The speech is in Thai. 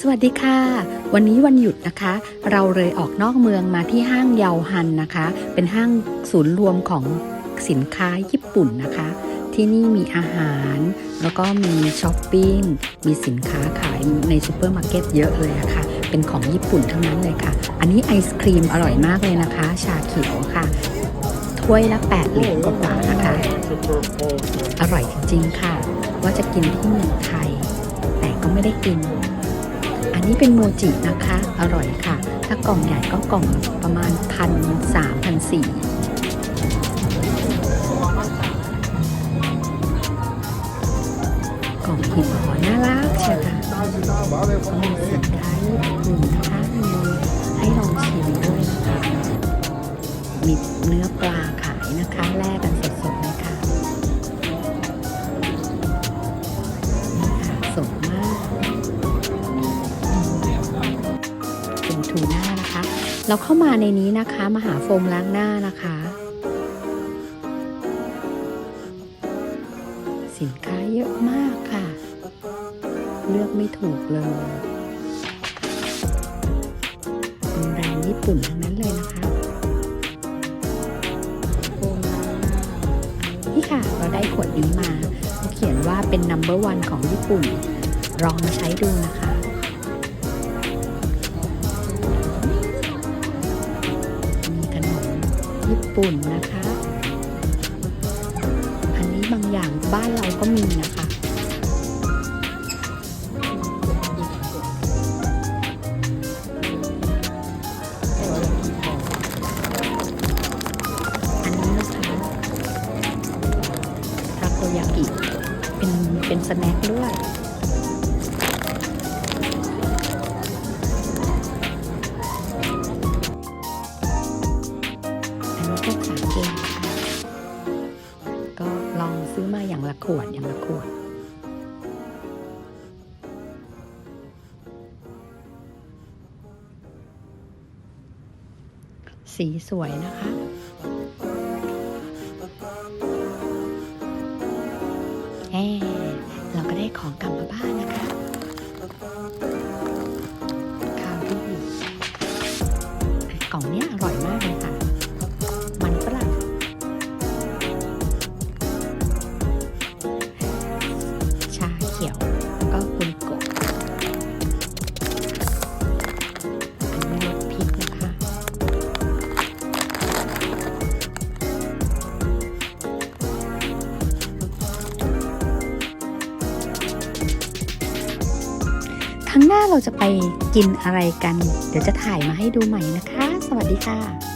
สวัสดีค่ะ วันนี้วันหยุดนะคะ เราเลยออกนอกเมืองมาที่ห้างเยาฮันนะคะ เป็นห้างศูนย์รวมของสินค้าญี่ปุ่นนะคะ ที่นี่มีอาหาร แล้วก็มีช้อปปิ้ง มีสินค้าขายในซูเปอร์มาร์เก็ตเยอะเลยอะค่ะเป็นของญี่ปุ่นทั้งนั้นเลยค่ะ อันนี้ไอศครีมอร่อยมากเลยนะคะ ชาเขียวค่ะ ถ้วยละ8เหรียญกว่าๆนะคะ อร่อยจริงๆค่ะ ว่าจะกินที่เมืองไทย แต่ก็ไม่ได้กิน อันนี้เป็นโมจินะคะ อร่อยค่ะ ถ้ากล่องใหญ่ก็กล่องประมาณพันสามพันสี่กล่องหินหอน่ารักเชียวค่ะมีสินค้าญี่ปุ่นนะคะมีให้ลองชิมด้วยนะคะมีเนื้อปลาขายนะคะ แลกกันสดๆเลยค่ะ เราเข้ามาในนี้นะคะมาหาโฟมล้างหน้านะคะ สินค้าเยอะมากค่ะ เลือกไม่ถูกเลยเป็นแบรนด์ญี่ปุ่นทั้งนั้นเลยนะคะนี่ค่ะ เราได้ขวดนี้มาเขาเขียนว่าเป็น number one ของญี่ปุ่น ลองมาใช้ดูนะคะ ญี่ปุ่นนะคะ อันนี้บางอย่างบ้านเราก็มีนะคะ อันนี้นะคะทาโกยากิเป็นเป็นสแน็คด้วย องซื้อมาอย่างละขวดอย่างละขวดสีสวยนะคะแอเราก็ได้ของกลับมาบ้านนะคะข้าวที่กล่องเนี้ยอร่อย รั้งหน้าเราจะไปกินอะไรกัน เดี๋ยวจะถ่ายมาให้ดูใหม่นะคะ สวัสดีค่ะ